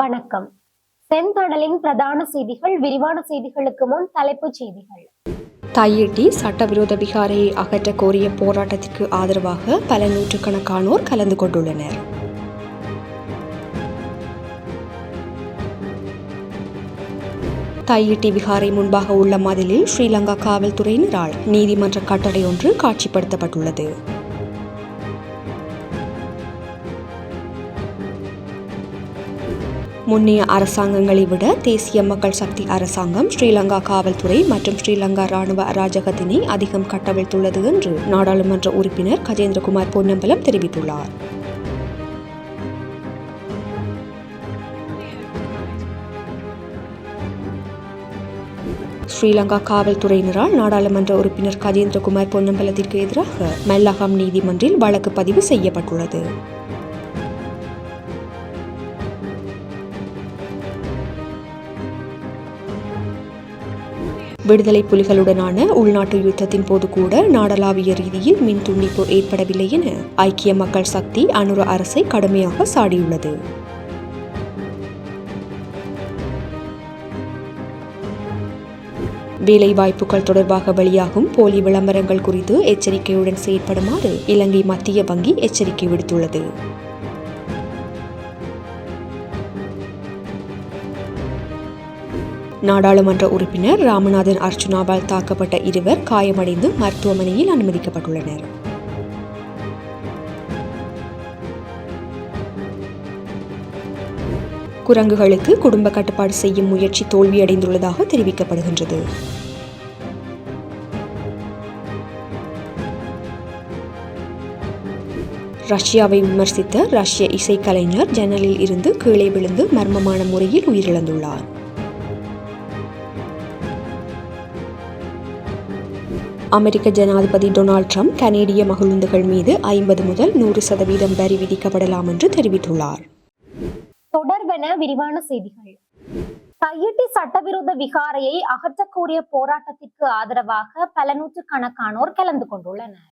வணக்கம். தென்கடலின் பிரதான செய்திகள் விரிவான செய்திகளுக்கு முன் தலைப்புச் செய்திகள். தையிட்டி சட்டவிரோத விகாரையை அகற்ற கோரிய போராட்டத்திற்கு ஆதரவாக பல நூற்றுக்கணக்கானோர் கலந்து கொண்டுள்ளனர். தையிட்டி விகாரை முன்பாக உள்ள மதிலில் ஸ்ரீலங்கா காவல்துறையினரால் நீதிமன்ற கட்டளை ஒன்று காட்சிப்படுத்தப்பட்டுள்ளது. முன்னைய அரசாங்கங்களை விட தேசிய மக்கள் சக்தி அரசாங்கம் ஸ்ரீலங்கா காவல்துறை மற்றும் ஸ்ரீலங்கா ராணுவ அராஜகத்தினை அதிகம் கட்டவிழ்த்துள்ளது என்று நாடாளுமன்ற உறுப்பினர் கஜேந்திரகுமார் பொன்னம்பலம் தெரிவித்துள்ளார். ஸ்ரீலங்கா காவல்துறையினரால் நாடாளுமன்ற உறுப்பினர் கஜேந்திரகுமார் பொன்னம்பலத்திற்கு எதிராக மெல்லகம் நீதிமன்றில் வழக்கு பதிவு செய்யப்பட்டுள்ளது. விடுதலை புலிகளுடனான உள்நாட்டு யுத்தத்தின் போது கூட நாடளாவிய ரீதியில் மின் துண்டிப்பு ஏற்படவில்லை என ஐக்கிய மக்கள் சக்தி அனுர அரசை கடுமையாக சாடியுள்ளது. வேலைவாய்ப்புகள் தொடர்பாக வெளியாகும் போலி விளம்பரங்கள் குறித்து எச்சரிக்கையுடன் செயற்படுமாறு இலங்கை மத்திய வங்கி எச்சரிக்கை விடுத்துள்ளது. நாடாளுமன்ற உறுப்பினர் ராமநாதன் அர்ச்சுனாவால் தாக்கப்பட்ட இருவர் காயமடைந்து மருத்துவமனையில் அனுமதிக்கப்பட்டுள்ளனர். குரங்குகளுக்கு குடும்ப கட்டுப்பாடு செய்யும் முயற்சி தோல்வியடைந்துள்ளதாக தெரிவிக்கப்படுகின்றது. ரஷ்யாவை விமர்சித்த ரஷ்ய இசைக்கலைஞர் ஜன்னலில் இருந்து கீழே விழுந்து மர்மமான முறையில் உயிரிழந்துள்ளார். அமெரிக்க ஜனாதிபதி டொனால்ட் ட்ரம்ப் கனேடிய மகிழுந்துகள் மீது ஐம்பது முதல் நூறு சதவீதம் வரி விதிக்கப்படலாம் என்று தெரிவித்துள்ளார். தொடர்பென விரிவான செய்திகள். கையிட்டி சட்டவிரோத விகாரையை அகற்றக்கூடிய போராட்டத்திற்கு ஆதரவாக பல நூற்றுக்கணக்கானோர் கலந்து கொண்டுள்ளனர்.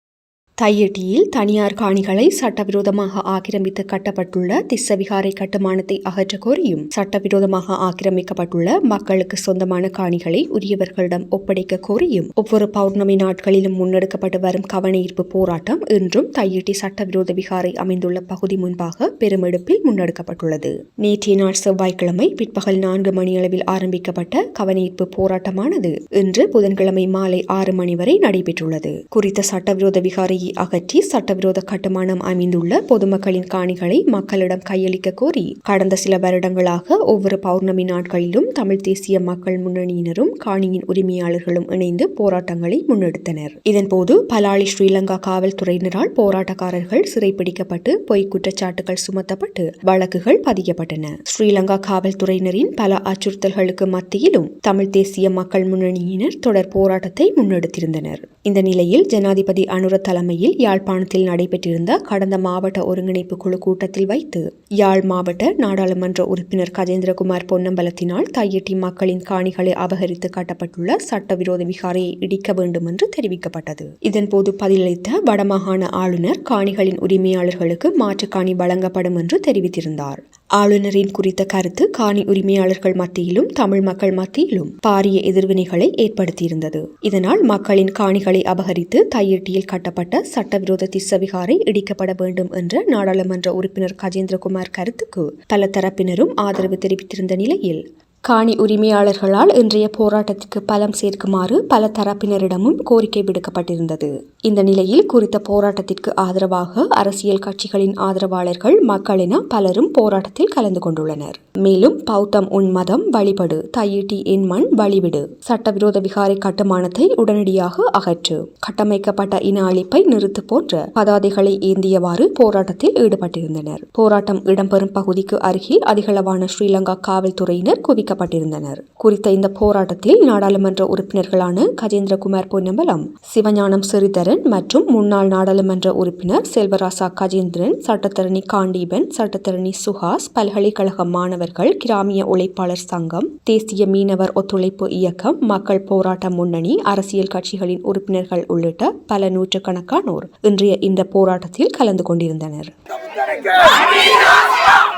தையட்டியில் தனியார் காணிகளை சட்டவிரோதமாக ஆக்கிரமித்து கட்டப்பட்டுள்ள திஸ்ஸவிகாரை கட்டுமானத்தை அகற்ற கோரியும் சட்டவிரோதமாக ஆக்கிரமிக்கப்பட்டுள்ள மக்களுக்கு சொந்தமான காணிகளை உரியவர்களிடம் ஒப்படைக்க கோரியும் ஒவ்வொரு பௌர்ணமி நாட்களிலும் முன்னெடுக்கப்பட்டு வரும் கவனஈர்ப்பு போராட்டம் இன்றும் தையிட்டி சட்டவிரோத விகாரை அமைந்துள்ள பகுதி முன்பாக பெருமெடுப்பில் முன்னெடுக்கப்பட்டுள்ளது. நேற்றைய நாள் செவ்வாய்க்கிழமை பிற்பகல் நான்கு மணியளவில் ஆரம்பிக்கப்பட்ட கவனஈர்ப்பு போராட்டமானது இன்று புதன்கிழமை மாலை ஆறு மணி வரை நடைபெற்றுள்ளது. குறித்த சட்டவிரோத விகாரை அகற்றி சட்டவிரோத கட்டுமானம் அமைந்துள்ள பொதுமக்களின் காணிகளை மக்களிடம் கையளிக்க கோரி கடந்த சில வருடங்களாக ஒவ்வொரு பௌர்ணமி நாட்களிலும் தமிழ் தேசிய மக்கள் முன்னணியினரும் காணியின் உரிமையாளர்களும் இணைந்து போராட்டங்களை முன்னெடுத்தனர். இதன்போது பலாலி ஸ்ரீலங்கா காவல்துறையினரால் போராட்டக்காரர்கள் சிறைப்பிடிக்கப்பட்டு பொய் குற்றச்சாட்டுகள் சுமத்தப்பட்டு வழக்குகள் பதியப்பட்டன ஸ்ரீலங்கா காவல்துறையினரின் பல அச்சுறுத்தல்களுக்கு மத்தியிலும் தமிழ் தேசிய மக்கள் முன்னணியினர் தொடர் போராட்டத்தை முன்னெடுத்திருந்தனர். இந்த நிலையில் ஜனாதிபதி அனுர தலைமையில் யாழ்ப்பாணத்தில் நடைபெற்றிருந்த கடந்த மாவட்ட ஒருங்கிணைப்பு குழு கூட்டத்தில் வைத்து யாழ் மாவட்ட நாடாளுமன்ற உறுப்பினர் கஜேந்திரகுமார் பொன்னம்பலத்தினால் தையெட்டி மக்களின் காணிகளை அபகரித்து கட்டப்பட்டுள்ள சட்டவிரோத விகாரையை இடிக்க வேண்டும் என்று தெரிவிக்கப்பட்டது. இதன்போது பதிலளித்த வடமாகாண ஆளுநர் காணிகளின் உரிமையாளர்களுக்கு மாற்று காணி வழங்கப்படும் என்று தெரிவித்திருந்தார். ஆளுநரின் குறித்த கருத்து காணி உரிமையாளர்கள் மத்தியிலும் தமிழ் மக்கள் மத்தியிலும் பாரிய எதிர்வினைகளை ஏற்படுத்தியிருந்தது. இதனால் மக்களின் காணிகளை அபகரித்து தையிட்டியில் கட்டப்பட்ட சட்டவிரோத திஸ்ஸவிகாரை இடிக்கப்பட வேண்டும் என்ற நாடாளுமன்ற உறுப்பினர் கஜேந்திரகுமார் கருத்துக்கு பல தரப்பினரும் ஆதரவு தெரிவித்திருந்த நிலையில் காணி உரிமையாளர்களால் இன்றைய போராட்டத்திற்கு பலம் சேர்க்குமாறு பல தரப்பினரிடமும் கோரிக்கை விடுக்கப்பட்டிருந்தது. இந்த நிலையில் குறித்த போராட்டத்திற்கு ஆதரவாக அரசியல் கட்சிகளின் ஆதரவாளர்கள் மக்களின பலரும் போராட்டத்தில் கலந்து கொண்டுள்ளனர். மேலும் பௌத்தம் உன் மதம் வழிபடு தையீட்டி என் மண் வழிவிடு சட்டவிரோத விகாரை கட்டுமானத்தை உடனடியாக அகற்று கட்டமைக்கப்பட்ட இன அழிப்பை நிறுத்து போன்ற பதாதைகளை ஏந்தியவாறு போராட்டத்தில் ஈடுபட்டிருந்தனர். போராட்டம் இடம்பெறும் பகுதிக்கு அருகில் அதிகளவான ஸ்ரீலங்கா காவல்துறையினர் குவிக்க வைக்கப்பட்டிருந்தனர் குறித்த இந்த போராட்டத்தில் நாடாளுமன்ற உறுப்பினர்களான கஜேந்திரகுமார் பொன்னம்பலம் சிவஞானம் சிறிதரன் மற்றும் முன்னாள் நாடாளுமன்ற உறுப்பினர் செல்வராசா கஜேந்திரன் சட்டத்தரணி காண்டீபன் சட்டத்தரணி சுஹாஸ் பல்கலைக்கழக மாணவர்கள் கிராமிய உழைப்பாளர் சங்கம் தேசிய மீனவர் ஒத்துழைப்பு இயக்கம் மக்கள் போராட்ட முன்னணி அரசியல் கட்சிகளின் உறுப்பினர்கள் உள்ளிட்ட பல நூற்றுக்கணக்கானோர் இன்றைய இந்த போராட்டத்தில் கலந்து கொண்டிருந்தனர் முத்தரைக்க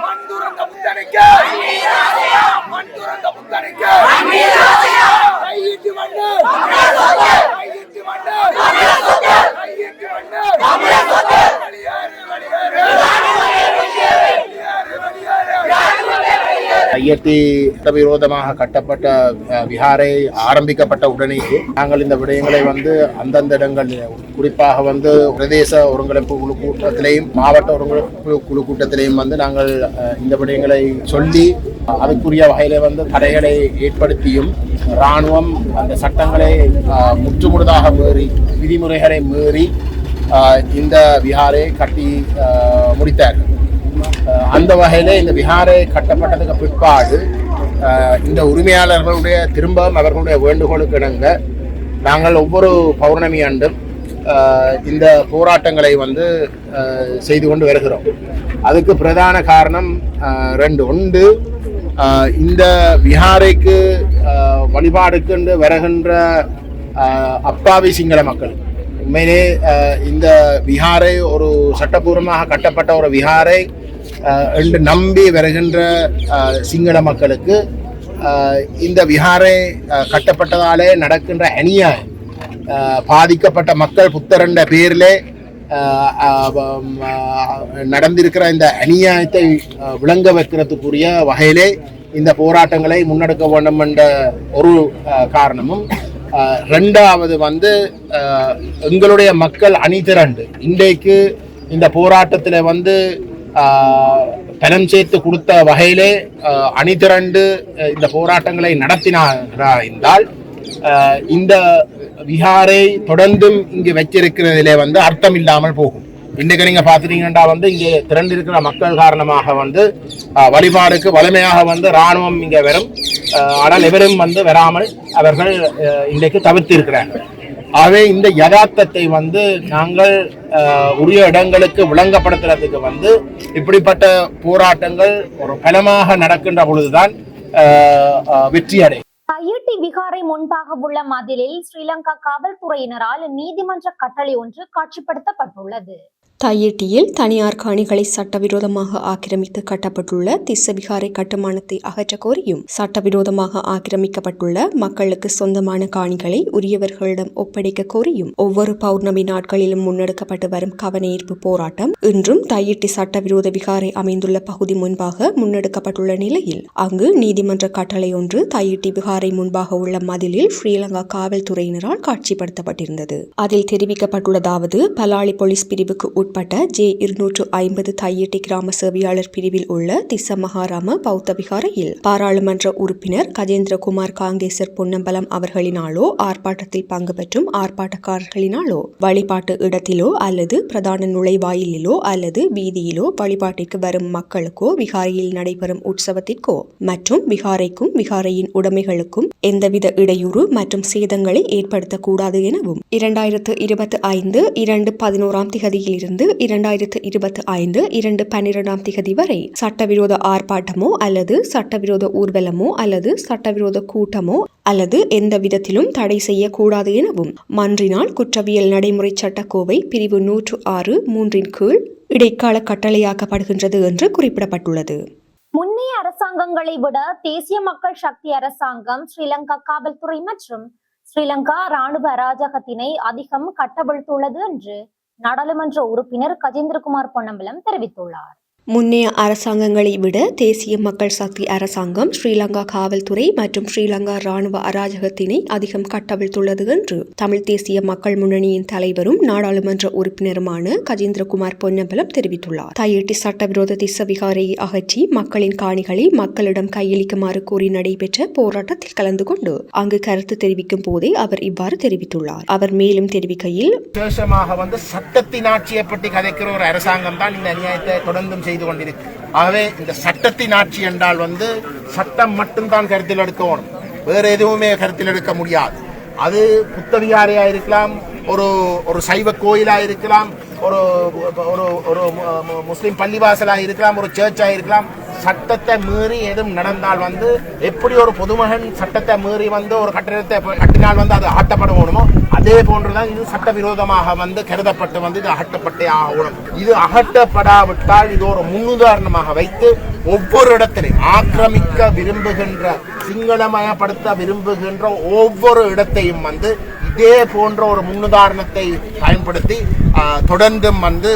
மண் துறந்த முத்தரைக்க புத்தனுக்கு மண் துறந்த கையிட்டு கையிட்டு கையிட்டு ஐயத்தி சட்டவிரோதமாக கட்டப்பட்ட விஹாரை ஆரம்பிக்கப்பட்ட உடனேயே நாங்கள் இந்த விடயங்களை வந்து அந்தந்த இடங்கள் குறிப்பாக வந்து பிரதேச ஒருங்கிணைப்பு குழு கூட்டத்திலையும் மாவட்ட ஒருங்கிணைப்பு குழு கூட்டத்திலையும் வந்து நாங்கள் இந்த விடயங்களை சொல்லி அதுக்குரிய வகையில வந்து தடைகளை ஏற்படுத்தியும் இராணுவம் அந்த சட்டங்களை முற்றுமுழுதாக மீறி விதிமுறைகளை மீறி இந்த விஹாரை கட்டி முடித்தார். முடித்தார்கள் அந்த வகையில இந்த விஹாரை கட்டப்பட்டதுக்கு பிற்பாடு இந்த உரிமையாளர்களுடைய திரும்பவும் அவர்களுடைய வேண்டுகோளுக்கு இணங்க நாங்கள் ஒவ்வொரு பௌர்ணமி ஆண்டும் இந்த போராட்டங்களை வந்து செய்து கொண்டு வருகிறோம். அதுக்கு பிரதான காரணம் ரெண்டு. ஒன்று இந்த விஹாரைக்கு வழிபாடுக்கு வருகின்ற அப்பாவி சிங்கள மக்கள். உண்மையிலே இந்த விஹாரை ஒரு சட்டபூர்வமாக கட்டப்பட்ட ஒரு விஹாரை என்று நம்பி வருகின்ற சிங்கள மக்களுக்கு இந்த விஹாரை கட்டப்பட்டதாலே நடக்கின்ற அநியாயம் பாதிக்கப்பட்ட மக்கள் புத்தரண்ட பேரிலே நடந்திருக்கிற இந்த அநியாயத்தை விளங்க வைக்கிறதுக்குரிய வகையிலே இந்த போராட்டங்களை முன்னெடுக்க வேண்டும் என்ற ஒரு காரணமும் ரெண்டாவது வந்து எங்களுடைய மக்கள் அணிதிரண்டு. இன்றைக்கு இந்த போராட்டத்தில் வந்து அஹ், பணம் சேர்த்து கொடுத்த வகையிலே அணிதிரண்டு அணி இந்த போராட்டங்களை நடத்தினாரா என்றால் இந்த விஹாரை தொடர்ந்தும் இங்கு வச்சிருக்கிறதிலே வந்து அர்த்தம் இல்லாமல் போகும். இன்னைக்கு நீங்க பாத்துட்டீங்கன்னா வந்து இங்கே திரண்டிருக்கிற மக்கள் காரணமாக வந்து வழிபாடுக்கு வலிமையாக வந்து ராணுவம் இங்க வரும். ஆனால் எவரும் வந்து வராமல் அவர்கள் அஹ், இன்றைக்கு தவிர்த்து இருக்கிறார்கள் ஆகவே இந்த யதார்த்தத்தை வந்து நாங்கள் உரிய இடங்களுக்கு விளங்கப்படுத்துறதுக்கு வந்து இப்படிப்பட்ட போராட்டங்கள் ஒரு பலமாக நடக்கின்ற பொழுதுதான் அஹ், அஹ், வெற்றி அடையும் ஐஐடி விகாரை முன்பாக உள்ள மதிலில் ஸ்ரீலங்கா காவல்துறையினரால் நீதிமன்ற கட்டளை ஒன்று காட்சிப்படுத்தப்பட்டுள்ளது. தையிட்டியில் தனியார் காணிகளை சட்டவிரோதமாக ஆக்கிரமித்து கட்டப்பட்டுள்ள திசவிகாரை கட்டுமானத்தை அகற்றக் கோரியும் சட்டவிரோதமாக ஆக்கிரமிக்கப்பட்டுள்ள மக்களுக்கு சொந்தமான காணிகளை உரியவர்களிடம் ஒப்படைக்க கோரியும் ஒவ்வொரு பௌர்ணமி நாட்களிலும் முன்னெடுக்கப்பட்டு வரும் கவனஈர்ப்பு போராட்டம் இன்றும் தையிட்டி சட்டவிரோத விகாரை அமைந்துள்ள பகுதி முன்பாக முன்னெடுக்கப்பட்டுள்ள நிலையில் அங்கு நீதிமன்ற கட்டளை ஒன்று தையிட்டி விகாரை முன்பாக உள்ள மதிலில் ஸ்ரீலங்கா காவல்துறையினரால் காட்சிப்படுத்தப்பட்டிருந்தது. அதில் தெரிவிக்கப்பட்டுள்ளதாவது பலாலி போலீஸ் பிரிவுக்கு உட்பட்ட ஜே இருநூற்று ஐம்பது தையெட்டி கிராம சேவையாளர் பிரிவில் உள்ள திஸ்ஸ மகாராம பௌத்த விகாரையில் பாராளுமன்ற உறுப்பினர் கஜேந்திரகுமார் காங்கேசர் பொன்னம்பலம் அவர்களினாலோ ஆர்ப்பாட்டத்தில் பங்கு பெற்றும் ஆர்ப்பாட்டக்காரர்களினாலோ வழிபாட்டு இடத்திலோ அல்லது பிரதான நுழைவாயிலிலோ அல்லது வீதியிலோ வழிபாட்டிற்கு வரும் மக்களுக்கோ விகாரையில் நடைபெறும் உற்சவத்திற்கோ மற்றும் விகாரைக்கும் விகாரையின் உடைமைகளுக்கும் எந்தவித இடையூறு மற்றும் சேதங்களை ஏற்படுத்தக்கூடாது எனவும் இரண்டாயிரத்து இருபத்தி ஐந்து இரண்டு பதினோராம் திகதியிலிருந்து இரண்டாயிரத்து இருபத்தி ஐந்து இரண்டு பன்னிரெண்டாம் திகதி வரை சட்டவிரோத ஆர்ப்பாட்டமோ அல்லது சட்டவிரோத ஊர்வலமோ அல்லது சட்டவிரோத கூட்டமோ அல்லது எந்த விதத்திலும் தடை செய்யக்கூடாது எனவும் மன்றினால் குற்றவியல் நடைமுறை சட்டக்கோவை பிரிவு நூற்று ஆறு மூன்றின் கீழ் இடைக்கால கட்டளையாக்கப்படுகின்றது என்று குறிப்பிடப்பட்டுள்ளது. முன்னைய அரசாங்கங்களை விட தேசிய மக்கள் சக்தி அரசாங்கம் ஸ்ரீலங்கா காவல்துறை மற்றும் ஸ்ரீலங்கா ராணுவ அராஜகத்தினை அதிகம் கட்டவிழ்த்துள்ளது என்று நாடாளுமன்ற உறுப்பினர் கஜேந்திரகுமார் பொன்னம்பலம் தெரிவித்துள்ளார். முன்னைய அரசாங்கங்களை விட தேசிய மக்கள் சக்தி அரசாங்கம் ஸ்ரீலங்கா காவல்துறை மற்றும் ஸ்ரீலங்கா ராணுவ அராஜகத்தினை அதிகம் கட்டவிழ்த்துள்ளது என்று தமிழ் தேசிய மக்கள் முன்னணியின் தலைவரும் நாடாளுமன்ற உறுப்பினருமான கஜேந்திரகுமார் பொன்னம்பலம் தெரிவித்துள்ளார். தையிட்டி சட்டவிரோத திசவிகாரையை அகற்றி மக்களின் காணிகளை மக்களிடம் கையளிக்குமாறு கோரி நடைபெற்ற போராட்டத்தில் கலந்து கொண்டு அங்கு கருத்து தெரிவிக்கும் போதே அவர் இவ்வாறு தெரிவித்துள்ளார். அவர் மேலும் தெரிவிக்கையில் விசேஷமாக வந்து சட்டத்தின் ஆட்சியை பற்றி கதைக்கிற ஒரு அரசாங்கம் தான் இந்த அநியாயத்தை தொடர்ந்தும் செய்து கொண்டிருக்கு. ஆகவே இந்த சட்டத்தின் ஆட்சி என்றால் வந்து சட்டம் மட்டும்தான் கருத்தில் எடுக்கணும். வேற எதுவுமே கருத்தில் எடுக்க முடியாது. அது புத்தவிகாரையா இருக்கலாம் ஒரு ஒரு சைவ கோயிலா இருக்கலாம் ஒரு ஒரு ஒரு முஸ்லீம் பள்ளிவாசலாக இருக்கலாம் ஒரு சர்ச்சாக இருக்கலாம் சட்டத்தை மீறி எதுவும் நடந்தால் வந்து எப்படி ஒரு பொதுமகன் சட்டத்தை மீறி வந்து ஒரு கட்டிடத்தை கட்டினால் வந்து அது ஆட்டப்படணுமோ அதே போன்றுதான் இது சட்டவிரோதமாக வந்து கருதப்பட்டு வந்து இது அகட்டப்பட்டே ஆகணும். இது அகட்டப்படாவிட்டால் இது ஒரு முன்னுதாரணமாக வைத்து ஒவ்வொரு இடத்திலையும் ஆக்கிரமிக்க விரும்புகின்ற சிங்களமயப்படுத்த விரும்புகின்ற ஒவ்வொரு இடத்தையும் வந்து இதே போன்ற ஒரு முன்னுதாரணத்தை பயன்படுத்தி ஆஹ், தொடர்ந்தும் வந்து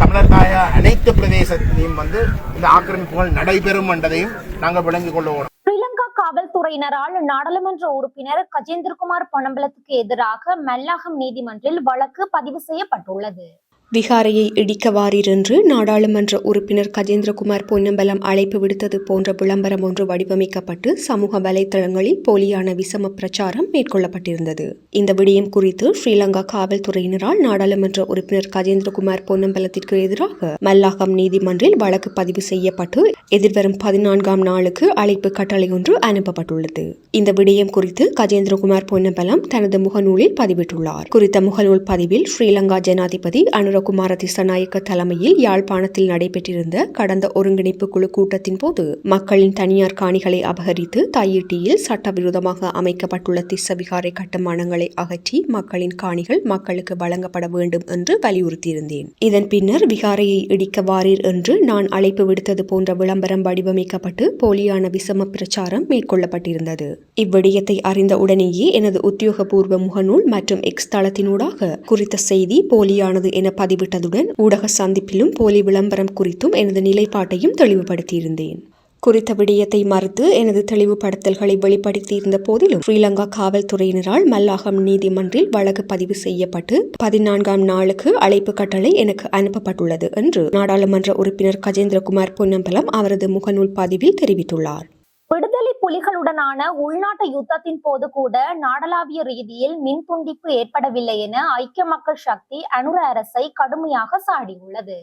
தமிழர் தாய அனைத்து பிரதேசத்திலையும் வந்து இந்த ஆக்கிரமிப்புகள் நடைபெறும் என்பதையும் நாங்கள் விளங்கிக் கொள்ளுவோம் ஸ்ரீலங்கா காவல்துறையினரால் நாடாளுமன்ற உறுப்பினர் கஜேந்திரகுமார் பொன்னம்பலத்துக்கு எதிராக மல்லாகம் நீதிமன்றில் வழக்கு பதிவு செய்யப்பட்டுள்ளது. விகாரையை இடிக்க வாரிரென்று நாடாளுமன்ற உறுப்பினர் கஜேந்திரகுமார் பொன்னம்பலம் அழைப்பு விடுத்தது போன்ற விளம்பரம் ஒன்று வடிவமைக்கப்பட்டு சமூக வலைதளங்களில் போலியான விசம பிரச்சாரம் மேற்கொள்ளப்பட்டிருந்தது. இந்த விடயம் குறித்து ஸ்ரீலங்கா காவல்துறையினரால் நாடாளுமன்ற உறுப்பினர் கஜேந்திரகுமார் பொன்னம்பலத்திற்கு எதிராக மல்லாகம் நீதிமன்றில் வழக்கு பதிவு செய்யப்பட்டு எதிர்வரும் பதினான்காம் நாளுக்கு அழைப்பு கட்டளை ஒன்று அனுப்பப்பட்டுள்ளது. இந்த விடயம் குறித்து கஜேந்திரகுமார் பொன்னம்பலம் தனது முகநூலில் பதிவிட்டுள்ளார். குறித்த முகநூல் பதிவில் ஸ்ரீலங்கா ஜனாதிபதி அனு அனுரகுமார திசநாயக்க தலைமையில் யாழ்ப்பாணத்தில் நடைபெற்றிருந்த கடந்த ஒருங்கிணைப்பு குழு கூட்டத்தின் போது மக்களின் தனியார் காணிகளை அபகரித்து தையிட்டியில் சட்டவிரோதமாக அமைக்கப்பட்டுள்ள திசவிகாரை கட்டுமானங்களை அகற்றி மக்களின் காணிகள் மக்களுக்கு வழங்கப்பட வேண்டும் என்று வலியுறுத்தியிருந்தேன். இதன் பின்னர் விகாரையை இடிக்க வாரீர் என்று நான் அழைப்பு விடுத்தது போன்ற விளம்பரம் வடிவமைக்கப்பட்டு போலியான விசம பிரச்சாரம் மேற்கொள்ளப்பட்டிருந்தது. இவ்விடயத்தை அறிந்த உடனேயே எனது உத்தியோகபூர்வ முகநூல் மற்றும் எக்ஸ் தளத்தினூடாக குறித்த செய்தி போலியானது என பதிவிட்டதுடன் ஊடக சந்திப்பிலும் போலி விளம்பரம் குறித்தும் எனது நிலைப்பாட்டையும் தெளிவுபடுத்தியிருந்தேன். குறித்த விடயத்தை மறுத்து எனது தெளிவுபடுத்தல்களை வெளிப்படுத்தியிருந்த போதிலும் ஸ்ரீலங்கா காவல்துறையினரால் மல்லாகம் நீதிமன்றில் வழக்கு பதிவு செய்யப்பட்டு பதினான்காம் நாளுக்கு அழைப்பு கட்டளை எனக்கு அனுப்பப்பட்டுள்ளது என்று நாடாளுமன்ற உறுப்பினர் கஜேந்திரகுமார் பொன்னம்பலம் அவரது முகநூல் பதிவில் தெரிவித்துள்ளார். புலிகளுடனான உள்நாட்டு யுத்தத்தின் போது கூட நாடளாவிய ரீதியில் மின் துண்டிப்பு ஏற்படவில்லை என ஐக்கிய மக்கள் சக்தி அனுர அரசை கடுமையாக சாடியுள்ளது.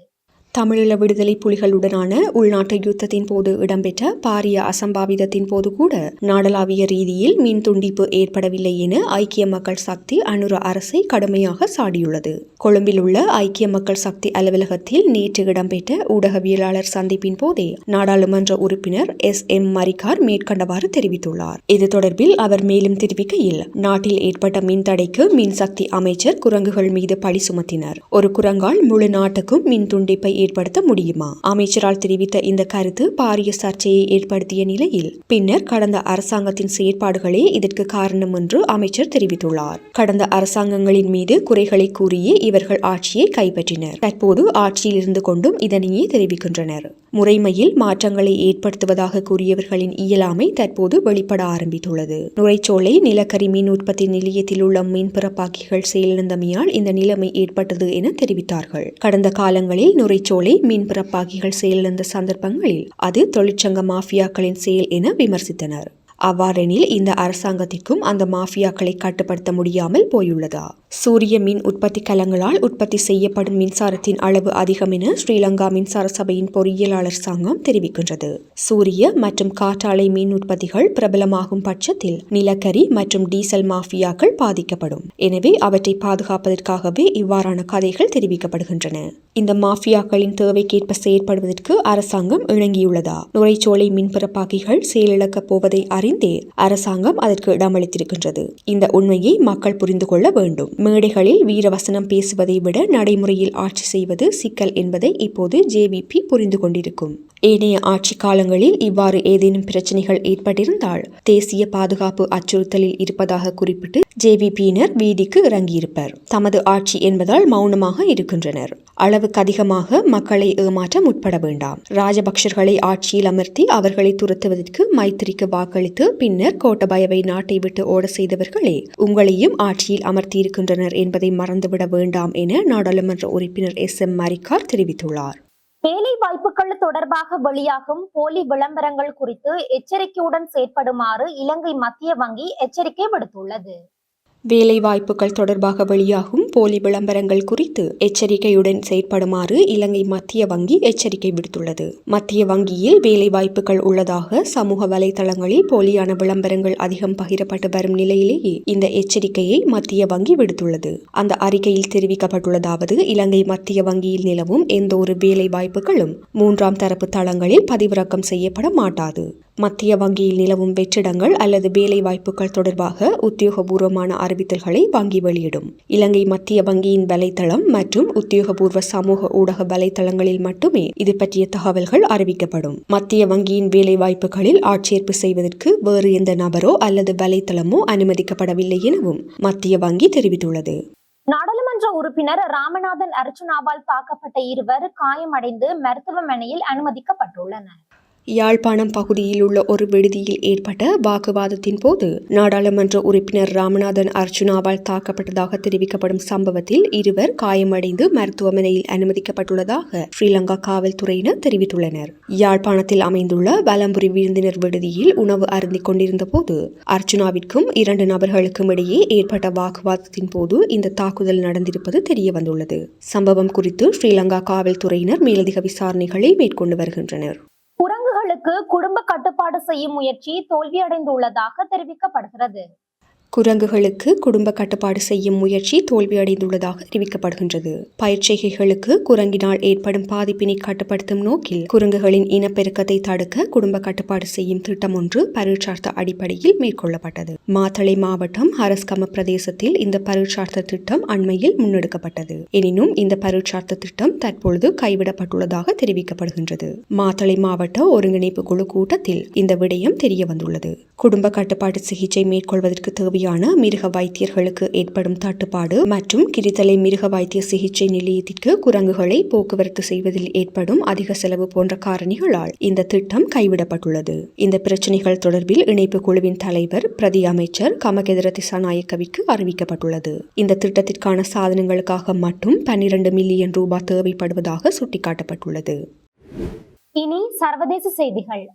தமிழீழ விடுதலை புலிகளுடனான உள்நாட்டு யுத்தத்தின் போது இடம்பெற்ற பாரிய அசம்பாவிதத்தின் போது கூட நாடளாவிய ரீதியில் மின் துண்டிப்பு ஏற்படவில்லை என ஐக்கிய மக்கள் சக்தி அனுர அரசை கடுமையாக சாடியுள்ளது. கொழும்பில் உள்ள ஐக்கிய மக்கள் சக்தி அலுவலகத்தில் நேற்று இடம்பெற்ற ஊடகவியலாளர் சந்திப்பின் போதே நாடாளுமன்ற உறுப்பினர் எஸ். எம். மரிகார் மேற்கண்டவாறு தெரிவித்துள்ளார். இது தொடர்பில் அவர் மேலும் தெரிவிக்கையில் நாட்டில் ஏற்பட்ட மின்தடைக்கு மின்சக்தி அமைச்சர் குரங்குகள் மீது பழி சுமத்தினர். ஒரு குரங்கால் முழு நாட்டுக்கும் மின் துண்டிப்பை ஏற்படுத்த முடியுமா? அமைச்சரால் தெரிவித்த இந்த கருத்து பாரிய சர்ச்சையை ஏற்படுத்திய நிலையில் பின்னர் கடந்த அரசாங்கத்தின் செயற்பாடுகளே இதற்கு காரணம் என்று அமைச்சர் தெரிவித்துள்ளார். கடந்த அரசாங்கங்களின் மீது குறைகளை கூறியே இவர்கள் ஆட்சியை கைப்பற்றினர். தற்போது ஆட்சியில் இருந்து கொண்டும் இதனையே தெரிவிக்கின்றனர். முறைமையில் மாற்றங்களை ஏற்படுத்துவதாக கூறியவர்களின் இயலாமை தற்போது வெளிப்பட ஆரம்பித்துள்ளது. நுரைச்சோலை நிலக்கரி மீன் உற்பத்தி நிலையத்தில் உள்ள மீன் பிறப்பாக்கிகள் செயலிழந்தமையால் இந்த நிலைமை ஏற்பட்டது என தெரிவித்தார்கள். கடந்த காலங்களில் நுரைச்சோலை மீன் பிறப்பாக்கிகள் செயலிழந்த சந்தர்ப்பங்களில் அது தொழிற்சங்க மாஃபியாக்களின் செயல் என விமர்சித்தனர். அவ்வாறெனில் இந்த அரசாங்கத்திற்கும் அந்த மாஃபியாக்களை கட்டுப்படுத்த முடியாமல் போயுள்ளதா? சூரிய மின் உற்பத்தி கலங்களால் உற்பத்தி செய்யப்படும் மின்சாரத்தின் அளவு அதிகம் என ஸ்ரீலங்கா மின்சார சபையின் பொறியியலாளர் சங்கம் தெரிவிக்கின்றது. சூரிய மற்றும் காற்றாலை மின் உற்பத்திகள் பிரபலமாகும் பட்சத்தில் நிலக்கரி மற்றும் டீசல் மாஃபியாக்கள் பாதிக்கப்படும். எனவே அவற்றை பாதுகாப்பதற்காகவே இவ்வாறான கதைகள் தெரிவிக்கப்படுகின்றன. இந்த மாஃபியாக்களின் தேவைக்கேற்ப செயற்படுவதற்கு அரசாங்கம் இணங்கியுள்ளதா? நுரைச்சோலை மின்பிறப்பாக்கிகள் செயலிழக்கப் போவதை அறிந்தே அரசாங்கம் அதற்கு இடமளித்திருக்கின்றது. இந்த உண்மையை மக்கள் புரிந்து கொள்ள வேண்டும். மேடைகளில் வீரவசனம் பேசுவதை விட நடைமுறையில் ஆட்சி செய்வது சிக்கல் என்பதை இப்போது ஜேவிபி புரிந்து கொண்டிருக்கும். ஏனைய ஆட்சி காலங்களில் இவ்வாறு ஏதேனும் பிரச்சனைகள் ஏற்பட்டிருந்தால் தேசிய பாதுகாப்பு அச்சுறுத்தலில் இருப்பதாக குறிப்பிட்டு ஜேவிபியினர் வீதிக்கு இறங்கியிருப்பர். தமது ஆட்சி என்பதால் மௌனமாக இருக்கின்றனர். அளவுக்கு அதிகமாக மக்களை ஏமாற்ற முற்பட வேண்டாம். ராஜபக்சர்களை ஆட்சியில் அமர்த்தி அவர்களை துரத்துவதற்கு மைத்திரிக்கு வாக்களித்து பின்னர் கோட்டபயவை நாட்டை விட்டு ஓட செய்தவர்களே உங்களையும் ஆட்சியில் அமர்த்தியிருக்கின்றனர் என்பதை மறந்துவிட வேண்டாம் என நாடாளுமன்ற உறுப்பினர் எஸ். எம். மரிக்கார் தெரிவித்துள்ளார். வேலை வாய்ப்புகள் தொடர்பாக வெளியாகும் போலி விளம்பரங்கள் குறித்து எச்சரிக்கையுடன் செயற்படுமாறு இலங்கை மத்திய வங்கி எச்சரிக்கை விடுத்துள்ளது. வேலைவாய்ப்புகள் தொடர்பாக வெளியாகும் போலி விளம்பரங்கள் குறித்து எச்சரிக்கையுடன் செயற்படுமாறு இலங்கை மத்திய வங்கி எச்சரிக்கை விடுத்துள்ளது. மத்திய வங்கியில் வேலைவாய்ப்புகள் உள்ளதாக சமூக வலைதளங்களில் போலியான விளம்பரங்கள் அதிகம் பகிரப்பட்டு வரும் நிலையிலேயே இந்த எச்சரிக்கையை மத்திய வங்கி விடுத்துள்ளது. அந்த அறிக்கையில் தெரிவிக்கப்பட்டுள்ளதாவது இலங்கை மத்திய வங்கியில் நிலவும் எந்த ஒரு வேலை வாய்ப்புகளும் மூன்றாம் தரப்பு தளங்களில் பதிவிறக்கம் செய்யப்பட மாட்டாது. மத்திய வங்கியில் நிலவும் வெற்றிடங்கள் அல்லது வேலை வாய்ப்புகள் தொடர்பாக உத்தியோகபூர்வமான அறிவித்தல்களை வங்கி வெளியிடும். இலங்கை மத்திய வங்கியின் வலைத்தளம் மற்றும் உத்தியோகபூர்வ சமூக ஊடக வலைத்தளங்களில் மட்டுமே இது பற்றிய தகவல்கள் அறிவிக்கப்படும். மத்திய வங்கியின் வேலை வாய்ப்புகளில் ஆட்சேர்ப்பு செய்வதற்கு வேறு எந்த நபரோ அல்லது வலைத்தளமோ அனுமதிக்கப்படவில்லை எனவும் மத்திய வங்கி தெரிவித்துள்ளது. நாடாளுமன்ற உறுப்பினர் ராமநாதன் அர்ச்சுனாவால் தாக்கப்பட்ட இருவர் காயமடைந்து மருத்துவமனையில் அனுமதிக்கப்பட்டுள்ளனர். யாழ்ப்பாணம் பகுதியில் உள்ள ஒரு விடுதியில் ஏற்பட்ட வாக்குவாதத்தின் போது நாடாளுமன்ற உறுப்பினர் ராமநாதன் அர்ச்சுனாவால் தாக்கப்பட்டதாக தெரிவிக்கப்படும் சம்பவத்தில் இருவர் காயமடைந்து மருத்துவமனையில் அனுமதிக்கப்பட்டுள்ளதாக ஸ்ரீலங்கா காவல்துறையினர் தெரிவித்துள்ளனர். யாழ்ப்பாணத்தில் அமைந்துள்ள வலம்புரி விருந்தினர் விடுதியில் உணவு அருந்திக் கொண்டிருந்த போது அர்ச்சுனாவிற்கும் இரண்டு நபர்களுக்கும் இடையே ஏற்பட்ட வாக்குவாதத்தின் போது இந்த தாக்குதல் நடந்திருப்பது தெரிய வந்துள்ளது சம்பவம் குறித்து ஸ்ரீலங்கா காவல்துறையினர் மேலதிக விசாரணைகளை மேற்கொண்டு வருகின்றனர். குரங்குகளுக்கு குடும்ப கட்டுப்பாடு செய்யும் முயற்சி தோல்வியடைந்துள்ளதாக தெரிவிக்கப்படுகிறது. குரங்குகளுக்கு குடும்ப கட்டுப்பாடு செய்யும் முயற்சி தோல்வியடைந்துள்ளதாக தெரிவிக்கப்படுகின்றது. பயிற்சிகைகளுக்கு குரங்கினால் ஏற்படும் பாதிப்பினை கட்டுப்படுத்தும் நோக்கில் குரங்குகளின் இனப்பெருக்கத்தை தடுக்க குடும்ப கட்டுப்பாடு செய்யும் திட்டம் ஒன்று பரீட்சார்த்த அடிப்படையில் மேற்கொள்ளப்பட்டது. மாத்தளை மாவட்டம் ஹரஸ்கம பிரதேசத்தில் இந்த பரீட்சார்த்த திட்டம் அண்மையில் முன்னெடுக்கப்பட்டது. எனினும் இந்த பரீட்சார்த்த திட்டம் தற்பொழுது கைவிடப்பட்டுள்ளதாக தெரிவிக்கப்படுகின்றது. மாத்தளை மாவட்ட ஒருங்கிணைப்பு குழு கூட்டத்தில் இந்த விடயம் தெரிய வந்துள்ளது குடும்ப கட்டுப்பாட்டு சிகிச்சை மேற்கொள்வதற்கு தேவையான மிருக வைத்தியர்களுக்கு ஏற்படும் தட்டுப்பாடு மற்றும் கிரித்தலை மிருக வைத்திய சிகிச்சை நிலையத்திற்கு குரங்குகளை போக்குவரத்து செய்வதில் ஏற்படும் அதிக செலவு போன்ற காரணிகளால் இந்த திட்டம் கைவிடப்பட்டுள்ளது. இந்த பிரச்சினைகள் தொடர்பில் இணைப்பு குழுவின் தலைவர் பிரதி அமைச்சர் கமகெதிர திசாநாயக்கவிக்கு அறிவிக்கப்பட்டுள்ளது. இந்த திட்டத்திற்கான சாதனங்களுக்காக மட்டும் பன்னிரண்டு மில்லியன் ரூபாய் தேவைப்படுவதாக சுட்டிக்காட்டப்பட்டுள்ளது. இனி சர்வதேச செய்திகள்.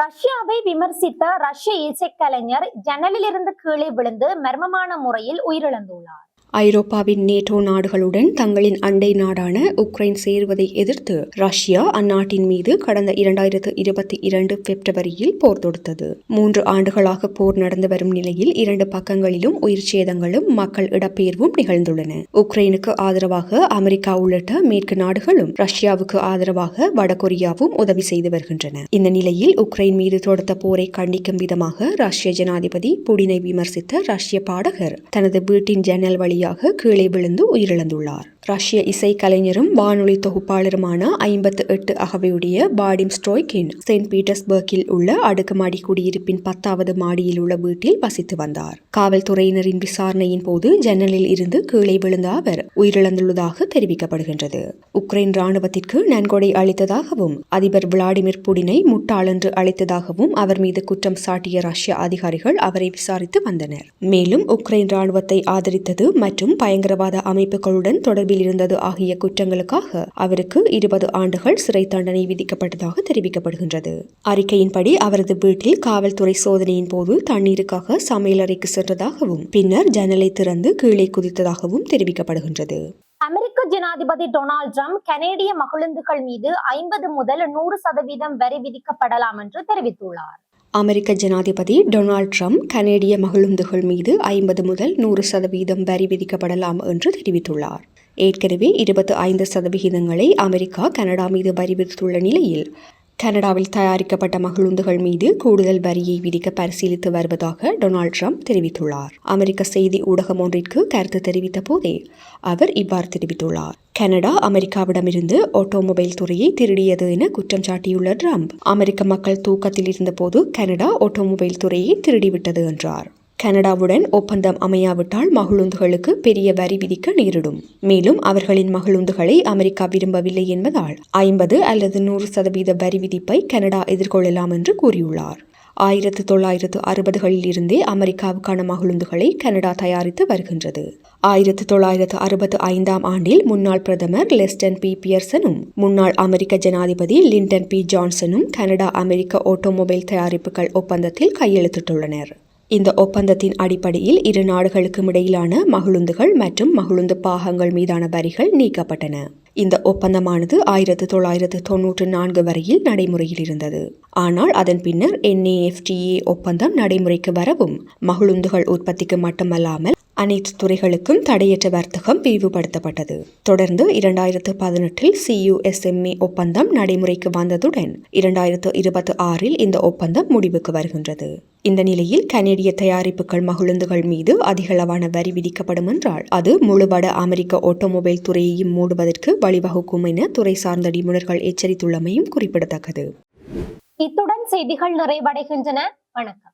ரஷ்யாவை விமர்சித்த ரஷ்ய இசைக்கலைஞர் ஜன்னலிலிருந்து கீழே விழுந்து மர்மமான முறையில் உயிரிழந்துள்ளார். ஐரோப்பாவின் நேட்டோ நாடுகளுடன் தங்களின் அண்டை நாடான உக்ரைன் சேருவதை எதிர்த்து ரஷ்யா அந்நாட்டின் மீது கடந்த இரண்டாயிரத்து இருபத்தி இரண்டு பிப்ரவரியில் போர் தொடுத்தது. மூன்று ஆண்டுகளாக போர் நடந்து வரும் நிலையில் இரண்டு பக்கங்களிலும் உயிர் சேதங்களும் மக்கள் இடப்பெயர்வும் நிகழ்ந்துள்ளன. உக்ரைனுக்கு ஆதரவாக அமெரிக்கா உள்ளிட்ட மேற்கு நாடுகளும் ரஷ்யாவுக்கு ஆதரவாக வடகொரியாவும் உதவி செய்து வருகின்றன. இந்த நிலையில் உக்ரைன் மீது தொடுத்த போரை கண்டிக்கும் விதமாக ரஷ்ய ஜனாதிபதி புடினை விமர்சித்த ரஷ்ய பாடகர் தனது வீட்டின் ஜன்னல் வழியாக கீழே விழுந்து உயிரிழந்துள்ளார். ரஷ்ய இசைக்கலைஞரும் வானொலி தொகுப்பாளருமான ஐம்பத்து எட்டு அகவையுடைய பாடிம் ஸ்ட்ரோய்கின் செயின்ட் பீட்டர்ஸ்பர்க்கில் உள்ள அடுக்குமாடி குடியிருப்பின் பத்தாவது மாடியில் உள்ள வீட்டில் வசித்து வந்தார். காவல்துறையினரின் விசாரணையின் போது ஜன்னலில் இருந்து கீழே விழுந்த அவர் உயிரிழந்துள்ளதாக தெரிவிக்கப்படுகின்றது. உக்ரைன் ராணுவத்திற்கு நன்கொடை அளித்ததாகவும் அதிபர் விளாடிமிர் புடினை முட்டாளென்று அழைத்ததாகவும் அவர் மீது குற்றம் சாட்டிய ரஷ்ய அதிகாரிகள் அவரை விசாரித்து வந்தனர். மேலும் உக்ரைன் ராணுவத்தை ஆதரித்தது மற்றும் பயங்கரவாத அமைப்புகளுடன் தொடர்பில் இருந்தது ஆகிய குற்றங்களுக்காக அவருக்கு இருபது ஆண்டுகள் சிறை தண்டனை விதிக்கப்பட்டதாக தெரிவிக்கப்படுகின்றது. அறிக்கையின்படி அவரது வீட்டில் காவல்துறை சோதனையின் போது தண்ணீருக்காக சமையலறைக்கு சென்றதாகவும் பின்னர் ஜன்னலை திறந்து கீழே குதித்ததாகவும் தெரிவிக்கப்படுகின்றது. அமெரிக்க ஜனாதிபதி டொனால்ட் ட்ரம்ப் கனேடிய மகிழுந்துகள் மீது ஐம்பது முதல் நூறு சதவீதம் வரி விதிக்கப்படலாம் என்று தெரிவித்துள்ளார். அமெரிக்க ஜனாதிபதி டொனால்ட் ட்ரம்ப் கனேடிய மகிழுந்துகள் மீது ஐம்பது முதல் நூறு சதவீதம் வரி விதிக்கப்படலாம் என்று தெரிவித்துள்ளார். ஏற்கனவே இருபத்து ஐந்து சதவிகிதங்களை அமெரிக்கா கனடா மீது வரி விதித்துள்ள நிலையில் கனடாவில் தயாரிக்கப்பட்ட மகிழுந்துகள் மீது கூடுதல் வரியை விதிக்க பரிசீலித்து வருவதாக டொனால்ட் ட்ரம்ப் தெரிவித்துள்ளார். அமெரிக்க செய்தி ஊடகம் ஒன்றிற்கு கருத்து தெரிவித்த போதே அவர் இவ்வாறு தெரிவித்துள்ளார். கனடா அமெரிக்காவிடமிருந்து ஆட்டோமொபைல் துறையை திருடியது என குற்றம் சாட்டியுள்ள ட்ரம்ப் அமெரிக்க மக்கள் தூக்கத்தில் இருந்தபோது கனடா ஆட்டோமொபைல் துறையை திருடிவிட்டது என்றார். கனடாவுடன் ஒப்பந்தம் அமையாவிட்டால் மகிழுந்துகளுக்கு பெரிய வரி விதிக்க நேரிடும். மேலும் அவர்களின் மகிழுந்துகளை அமெரிக்கா விரும்பவில்லை என்பதால் ஐம்பது அல்லது நூறு சதவீத வரி விதிப்பை கனடா எதிர்கொள்ளலாம் என்று கூறியுள்ளார். ஆயிரத்து தொள்ளாயிரத்து அறுபதுகளில் இருந்தே அமெரிக்காவுக்கான மகிழுந்துகளை கனடா தயாரித்து வருகின்றது. ஆயிரத்து தொள்ளாயிரத்து அறுபத்து ஐந்தாம் ஆண்டில் முன்னாள் பிரதமர் லெஸ்டன் பி. பியர்சனும் முன்னாள் அமெரிக்க ஜனாதிபதி லிண்டன் பி. ஜான்சனும் கனடா அமெரிக்க ஆட்டோமொபைல் தயாரிப்புகள் ஒப்பந்தத்தில் கையெழுத்திட்டுள்ளனர். இந்த ஒப்பந்தத்தின் அடிப்படையில் இரு நாடுகளுக்கும் இடையிலான மகிழுந்துகள் மற்றும் மகிழுந்து பாகங்கள் மீதான வரிகள் நீக்கப்பட்டன. இந்த ஒப்பந்தமானது ஆயிரத்து தொள்ளாயிரத்து தொன்னூற்று நான்கு வரையில் நடைமுறையில் இருந்தது. ஆனால் அதன் பின்னர் என்ஏஎஃப்டிஏ ஒப்பந்தம் நடைமுறைக்கு வரவும் மகிழுந்துகள் உற்பத்திக்கு மட்டுமல்லாமல் அனைத்து துறைகளுக்கும் தடையற்ற வர்த்தகம் விரிவுபடுத்தப்பட்டது தொடர்ந்து இரண்டாயிரத்து பதினெட்டில் சியுஎஸ்எம்ஏ ஒப்பந்தம் நடைமுறைக்கு வந்ததுடன் இரண்டாயிரத்து இருபத்தி ஆறில் இந்த ஒப்பந்தம் முடிவுக்கு வருகின்றது. இந்த நிலையில் கனேடிய தயாரிப்புகள் மகிழுந்துகள் மீது அதிகளவான வரி விதிக்கப்படும் என்றால் அது முழுவட அமெரிக்க ஆட்டோமொபைல் துறையையும் மூடுவதற்கு வழிவகுக்கும் என துறை சார்ந்த நிபுணர்கள் எச்சரித்துள்ளமையும் குறிப்பிடத்தக்கது. இத்துடன் செய்திகள் நிறைவடைகின்றன. வணக்கம்.